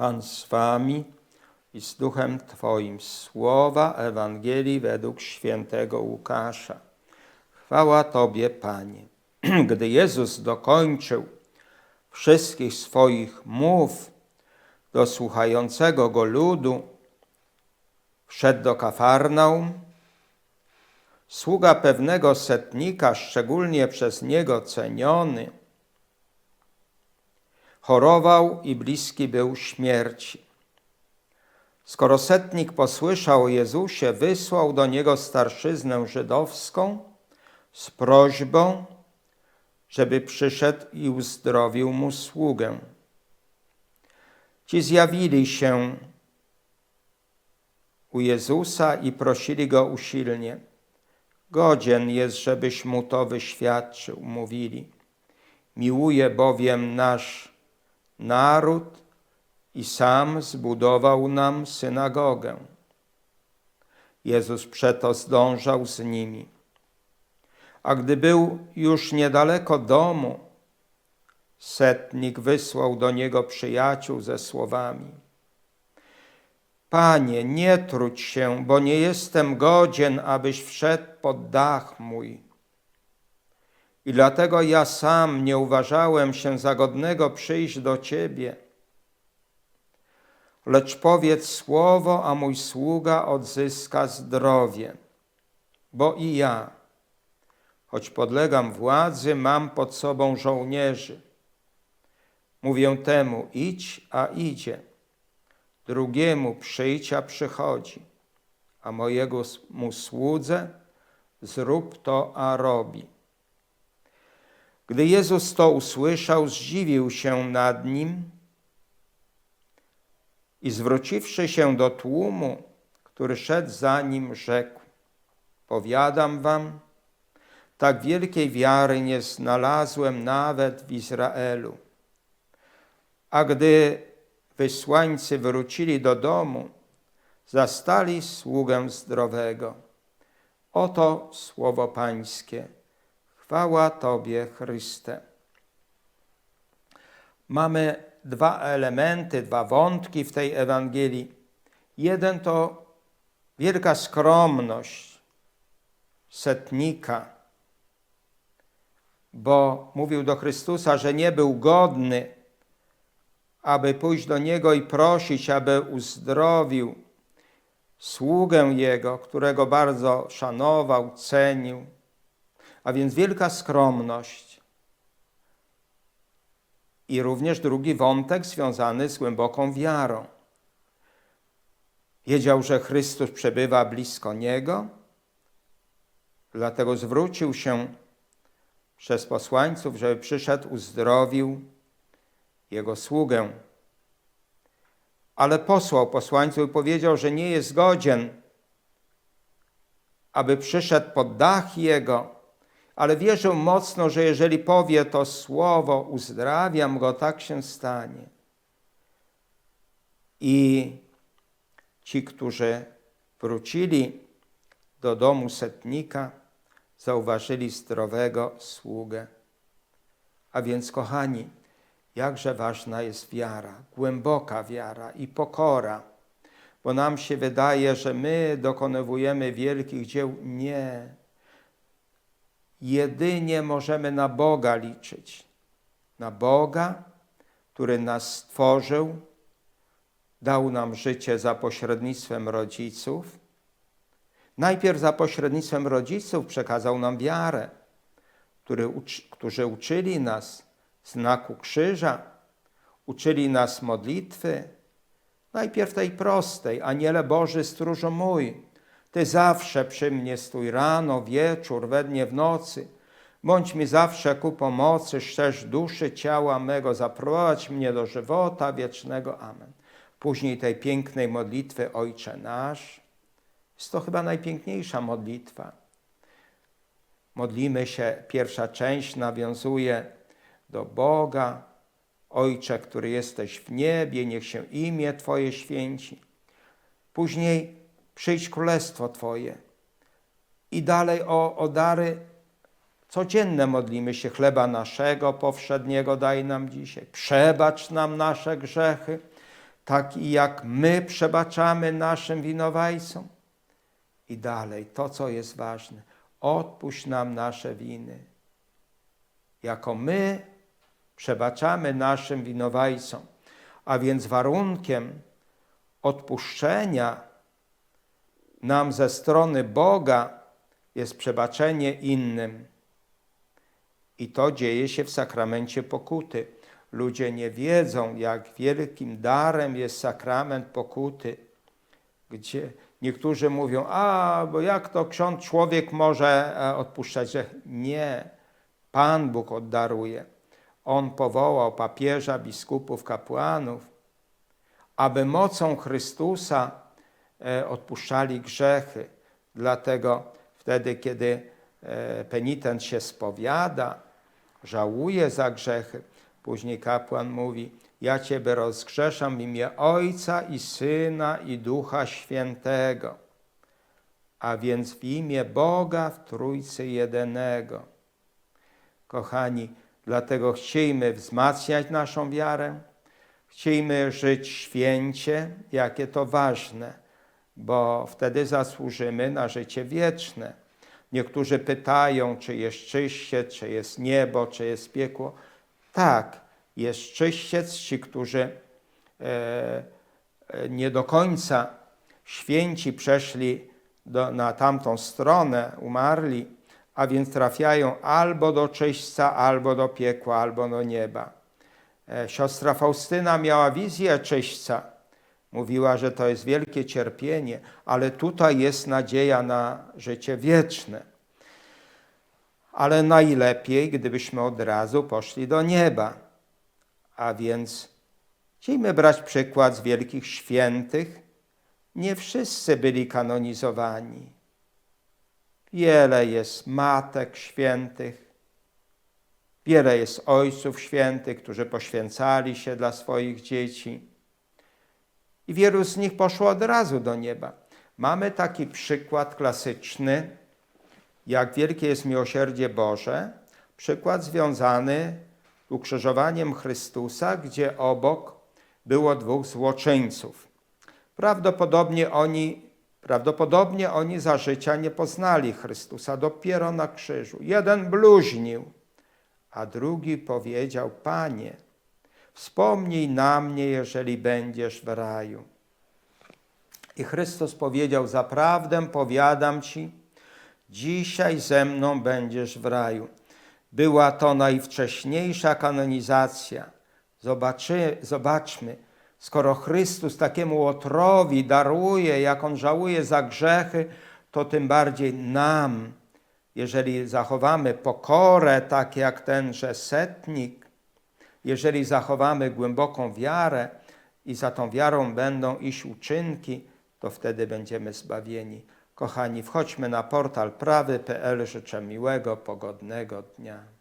Pan z wami i z duchem Twoim. Słowa Ewangelii według świętego Łukasza. Chwała Tobie, Panie. Gdy Jezus dokończył wszystkich swoich mów do słuchającego go ludu, wszedł do Kafarnaum. Sługa pewnego setnika, szczególnie przez niego ceniony, chorował i bliski był śmierci. Skoro setnik posłyszał o Jezusie, wysłał do niego starszyznę żydowską z prośbą, żeby przyszedł i uzdrowił mu sługę. Ci zjawili się u Jezusa i prosili go usilnie. Godzien jest, żebyś mu to wyświadczył, mówili. Miłuje bowiem nasz naród i sam zbudował nam synagogę. Jezus przeto zdążał z nimi. A gdy był już niedaleko domu, setnik wysłał do niego przyjaciół ze słowami: Panie, nie trudź się, bo nie jestem godzien, abyś wszedł pod dach mój. I dlatego ja sam nie uważałem się za godnego przyjść do Ciebie. Lecz powiedz słowo, a mój sługa odzyska zdrowie, bo i ja, choć podlegam władzy, mam pod sobą żołnierzy. Mówię temu, idź, a idzie. Drugiemu przyjdź, a przychodzi. A mojego mu słudze zrób to, a robi. Gdy Jezus to usłyszał, zdziwił się nad nim i zwróciwszy się do tłumu, który szedł za nim, rzekł: Powiadam wam, tak wielkiej wiary nie znalazłem nawet w Izraelu. A gdy wysłańcy wrócili do domu, zastali sługę zdrowego. Oto słowo Pańskie. Chwała Tobie, Chryste. Mamy dwa elementy, dwa wątki w tej Ewangelii. Jeden to wielka skromność setnika, bo mówił do Chrystusa, że nie był godny, aby pójść do Niego i prosić, aby uzdrowił sługę Jego, którego bardzo szanował, cenił. A więc wielka skromność. I również drugi wątek związany z głęboką wiarą. Wiedział, że Chrystus przebywa blisko Niego, dlatego zwrócił się przez posłańców, żeby przyszedł, uzdrowił Jego sługę. Ale posłał posłańców i powiedział, że nie jest godzien, aby przyszedł pod dach Jego, ale wierzył mocno, że jeżeli powie to słowo, uzdrawiam go, tak się stanie. I ci, którzy wrócili do domu setnika, zauważyli zdrowego sługę. A więc, kochani, jakże ważna jest wiara, głęboka wiara i pokora, bo nam się wydaje, że my dokonujemy wielkich dzieł. Nie jedynie możemy na Boga liczyć. Na Boga, który nas stworzył, dał nam życie za pośrednictwem rodziców. Najpierw za pośrednictwem rodziców przekazał nam wiarę, który, którzy uczyli nas znaku krzyża, uczyli nas modlitwy. Najpierw tej prostej, Aniele Boży, stróżo mój, ty zawsze przy mnie stój rano, wieczór, we dnie, w nocy. Bądź mi zawsze ku pomocy, szczerz duszy, ciała mego, zaprowadź mnie do żywota wiecznego. Amen. Później tej pięknej modlitwy Ojcze nasz. Jest to chyba najpiękniejsza modlitwa. Modlimy się, pierwsza część nawiązuje do Boga. Ojcze, który jesteś w niebie, niech się imię Twoje święci. Później przyjdź królestwo Twoje. I dalej o, o dary codzienne modlimy się. Chleba naszego powszedniego daj nam dzisiaj. Przebacz nam nasze grzechy, tak i jak my przebaczamy naszym winowajcom. I dalej, to co jest ważne, odpuść nam nasze winy. Jako my przebaczamy naszym winowajcom. A więc warunkiem odpuszczenia nam ze strony Boga jest przebaczenie innym. I to dzieje się w sakramencie pokuty. Ludzie nie wiedzą, jak wielkim darem jest sakrament pokuty, gdzie niektórzy mówią, a bo jak to ksiądz człowiek może e, odpuszczać? Że nie, Pan Bóg oddaruje. On powołał papieża, biskupów, kapłanów, aby mocą Chrystusa odpuszczali grzechy. Dlatego wtedy, kiedy e, penitent się spowiada, żałuje za grzechy, później kapłan mówi: Ja Ciebie rozgrzeszam w imię Ojca i Syna i Ducha Świętego, a więc w imię Boga w Trójcy Jedynego. Kochani, dlatego chciejmy wzmacniać naszą wiarę, chciejmy żyć święcie, jakie to ważne, bo wtedy zasłużymy na życie wieczne. Niektórzy pytają, czy jest czyściec, czy jest niebo, czy jest piekło. Tak, jest czyściec, ci, którzy e, e, nie do końca święci przeszli do, na tamtą stronę, umarli, a więc trafiają albo do czyśćca, albo do piekła, albo do nieba. E, siostra Faustyna miała wizję czyśćca. Mówiła, że to jest wielkie cierpienie, ale tutaj jest nadzieja na życie wieczne. Ale najlepiej, gdybyśmy od razu poszli do nieba. A więc chcielibyśmy brać przykład z wielkich świętych. Nie wszyscy byli kanonizowani. Wiele jest matek świętych, wiele jest ojców świętych, którzy poświęcali się dla swoich dzieci. I wielu z nich poszło od razu do nieba. Mamy taki przykład klasyczny, jak wielkie jest miłosierdzie Boże, przykład związany z ukrzyżowaniem Chrystusa, gdzie obok było dwóch złoczyńców. Prawdopodobnie oni Prawdopodobnie oni za życia nie poznali Chrystusa, dopiero na krzyżu. Jeden bluźnił, a drugi powiedział: Panie, wspomnij na mnie, jeżeli będziesz w raju. I Chrystus powiedział: Zaprawdę powiadam ci, dzisiaj ze mną będziesz w raju. Była to najwcześniejsza kanonizacja. Zobaczy, zobaczmy, Skoro Chrystus takiemu łotrowi daruje, jak on żałuje za grzechy, to tym bardziej nam, jeżeli zachowamy pokorę, tak jak tenże setnik, jeżeli zachowamy głęboką wiarę i za tą wiarą będą iść uczynki, to wtedy będziemy zbawieni. Kochani, wchodźmy na portal prawy.pl. Życzę miłego, pogodnego dnia.